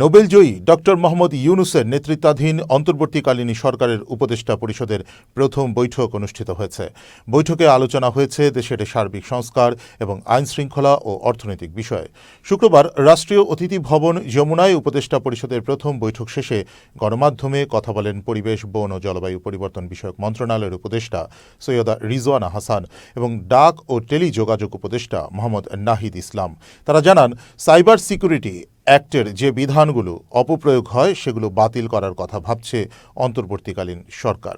নোবেলজয়ী doctor Mohammad ইউনুসের নেতৃত্বাধীন অন্তর্বর্তীকালীন সরকারের উপদেষ্টা পরিষদের প্রথম বৈঠক অনুষ্ঠিত হয়েছে। বৈঠকে আলোচনা হয়েছে দেশের সার্বিক সংস্কার এবং আইন শৃঙ্খলা ও অর্থনৈতিক বিষয়ে। শুক্রবার রাষ্ট্রীয় অতিথি ভবন যমুনায় উপদেষ্টা পরিষদের প্রথম বৈঠক শেষে গণমাধ্যমে কথা বলেন পরিবেশ, বন ও জলবায়ু পরিবর্তন বিষয়ক মন্ত্রণালয়ের উপদেষ্টা সৈয়দা রিজওয়ানা হাসান এবং ডাক ও টেলিযোগাযোগ উপদেষ্টা মোহাম্মদ নাহিদ ইসলাম। তারা জানান, সাইবার সিকিউরিটি অ্যাক্টের যে বিধানগুলো অপপ্রয়োগ হয়, সেগুলো বাতিল করার কথা ভাবছে অন্তর্বর্তীকালীন সরকার।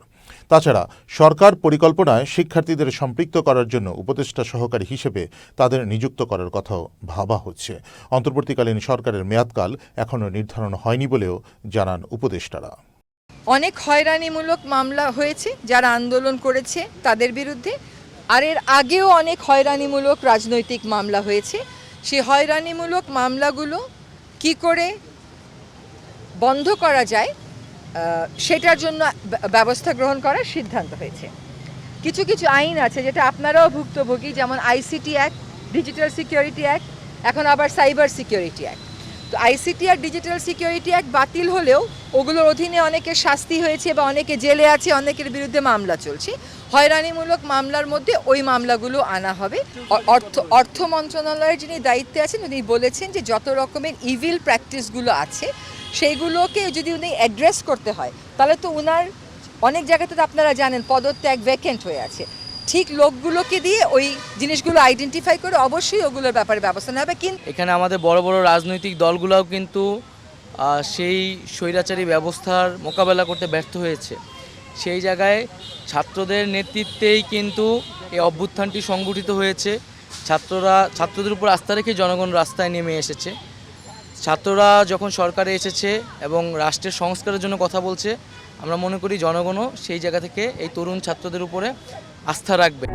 তাছাড়া সরকার পরিকল্পনায় শিক্ষার্থীদের সম্পৃক্ত করার জন্য উপদেষ্টা সহকারী হিসেবে তাদের নিযুক্ত করার কথাও ভাবা হচ্ছে। অন্তর্বর্তীকালীন সরকারের মেয়াদকাল এখনও নির্ধারণ হয়নি বলেও জানান উপদেষ্টারা। অনেক হয়রানিমূলক মামলা হয়েছে, যারা আন্দোলন করেছে তাদের বিরুদ্ধে। আর এর আগেও অনেক হয়রানিমূলক রাজনৈতিক মামলা হয়েছে। সেই হয়রানিমূলক মামলাগুলো কি করে বন্ধ করা যায় সেটার জন্য ব্যবস্থা গ্রহণ করার সিদ্ধান্ত হয়েছে। কিছু কিছু আইন আছে যেটা আপনারাও ভুক্তভোগী, যেমন ICT act digital security act এখন আবার সাইবার সিকিউরিটি অ্যাক্ট তো আইসিটি আর ডিজিটাল সিকিউরিটি অ্যাক্ট বাতিল হলেও ওগুলোর অধীনে অনেকের শাস্তি হয়েছে বা অনেকে জেলে আছে, অনেকের বিরুদ্ধে মামলা চলছে। হয়রানিমূলক মামলার মধ্যে ওই মামলাগুলো আনা হবে। অর্থ অর্থ মন্ত্রণালয়ের যিনি দায়িত্বে আছেন, উনি বলেছেন যে যত রকমের ইভিল প্র্যাকটিসগুলো আছে, সেইগুলোকে যদি উনি অ্যাড্রেস করতে হয়, তাহলে তো উনার অনেক জায়গাতে তো আপনারা জানেন পদত্যাগ ভ্যাকেন্ট হয়ে আছে। ঠিক লোকগুলোকে দিয়ে ওই জিনিসগুলো আইডেন্টিফাই করে অবশ্যই ওগুলোর ব্যাপারে ব্যবস্থা নেওয়া হবে, কিন্তু এখানে আমাদের বড় বড় রাজনৈতিক দলগুলোও কিন্তু সেই স্বৈরাচারী ব্যবস্থার মোকাবেলা করতে ব্যর্থ হয়েছে। সেই জায়গায় ছাত্রদের নেতৃত্বেই কিন্তু এই অভ্যুত্থানটি সংগঠিত হয়েছে। ছাত্ররা, ছাত্রদের উপর আস্থা রেখে জনগণ রাস্তায় নেমে এসেছে। ছাত্ররা যখন সরকারে এসেছে এবং রাষ্ট্রের সংস্কারের জন্য কথা বলছে, আমরা মনে করি জনগণও সেই জায়গা থেকে এই তরুণ ছাত্রদের উপরে আস্থা রাখবে।